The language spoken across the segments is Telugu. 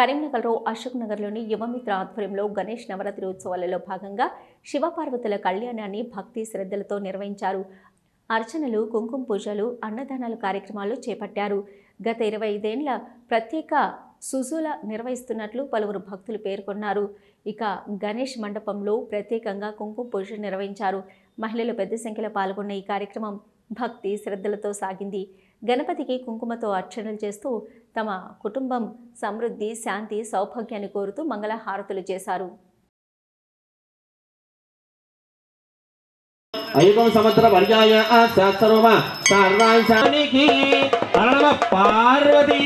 కరీంనగర్లో అశోక్ నగర్లోని యువమిత్ర ఆధ్వర్యంలో గణేష్ నవరాత్రి ఉత్సవాలలో భాగంగా శివపార్వతుల కళ్యాణాన్ని భక్తి శ్రద్ధలతో నిర్వహించారు. అర్చనలు కుంకుమ పూజలు అన్నదానాలు కార్యక్రమాలు చేపట్టారు. గత ఇరవై ఐదేండ్ల ప్రత్యేక సుజుల నిర్వహిస్తున్నట్లు పలువురు భక్తులు పేర్కొన్నారు. ఇక గణేష్ మండపంలో ప్రత్యేకంగా కుంకుమ పూజ నిర్వహించారు. మహిళలు పెద్ద సంఖ్యలో పాల్గొన్న ఈ కార్యక్రమం భక్తి శ్రద్ధలతో సాగింది. గణపతికి కుంకుమతో అర్చనలు చేస్తూ తమ కుటుంబం సమృద్ధి శాంతి సౌభాగ్యాన్ని కోరుతూ మంగళ హారతులు చేశారు ఐకం పర్యాయ పార్వతీ.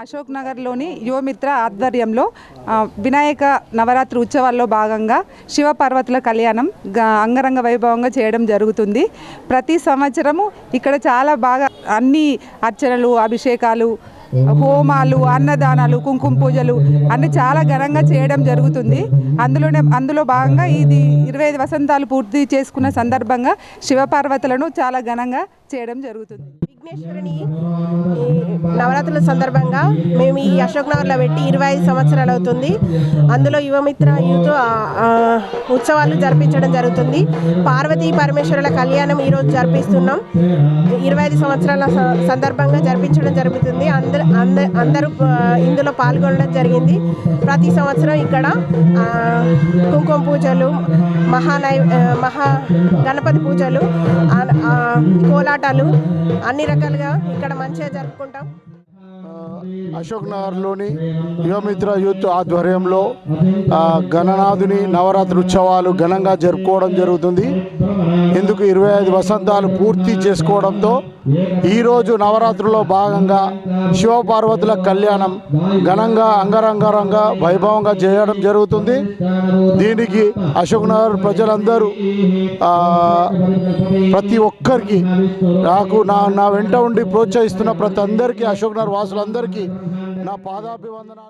అశోక్ నగర్లోని యువమిత్ర ఆధ్వర్యంలో వినాయక నవరాత్రి ఉత్సవాల్లో భాగంగా శివపార్వతుల కళ్యాణం అంగరంగ వైభవంగా చేయడం జరుగుతుంది. ప్రతి సంవత్సరము ఇక్కడ చాలా బాగా అన్ని అర్చనలు అభిషేకాలు హోమాలు అన్నదానాలు కుంకుమ పూజలు అన్ని చాలా ఘనంగా చేయడం జరుగుతుంది. అందులోనే అందులో భాగంగా ఇది ఇరవై ఐదు వసంతాలు పూర్తి చేసుకున్న సందర్భంగా శివపార్వతులను చాలా ఘనంగా చేయడం జరుగుతుంది. విఘ్నేశ్వరుని నవరాత్రుల సందర్భంగా మేము ఈ అశోక్ నగర్లో పెట్టి ఇరవై ఐదు సంవత్సరాలు అవుతుంది. అందులో యువమిత్ర యూత్ ఉత్సవాలు జరిపించడం జరుగుతుంది. పార్వతీ పరమేశ్వరుల కళ్యాణం ఈరోజు జరిపిస్తున్నాం. ఇరవై ఐదు సంవత్సరాల స- సందర్భంగా జరిపించడం జరుగుతుంది. అందరు అంద- అందరూ ఇందులో పాల్గొనడం జరిగింది. ప్రతి సంవత్సరం ఇక్కడ కుంకుమ పూజలు మహానై మహా గణపతి పూజలు కోలాటాలు అన్ని రకాలుగా ఇక్కడ మంచిగా జరుపుకుంటాం. అశోక్ నగర్లోని యువమిత్ర యూత్ ఆధ్వర్యంలో గణనాథుని నవరాత్రి ఉత్సవాలు ఘనంగా జరుపుకోవడం జరుగుతుంది. ఇందుకు ఇరవై ఐదు వసంతాలు పూర్తి చేసుకోవడంతో ఈరోజు నవరాత్రుల్లో భాగంగా శివపార్వతుల కళ్యాణం ఘనంగా అంగరంగరంగా వైభవంగా చేయడం జరుగుతుంది. దీనికి అశోక్ నగర్ ప్రజలందరూ ప్రతి ఒక్కరికి నాకు నా నా వెంట ఉండి ప్రోత్సహిస్తున్న ప్రతి అందరికీ అశోక్ నగర్ వాసులందరికీ నా పాదాభివందనాలు.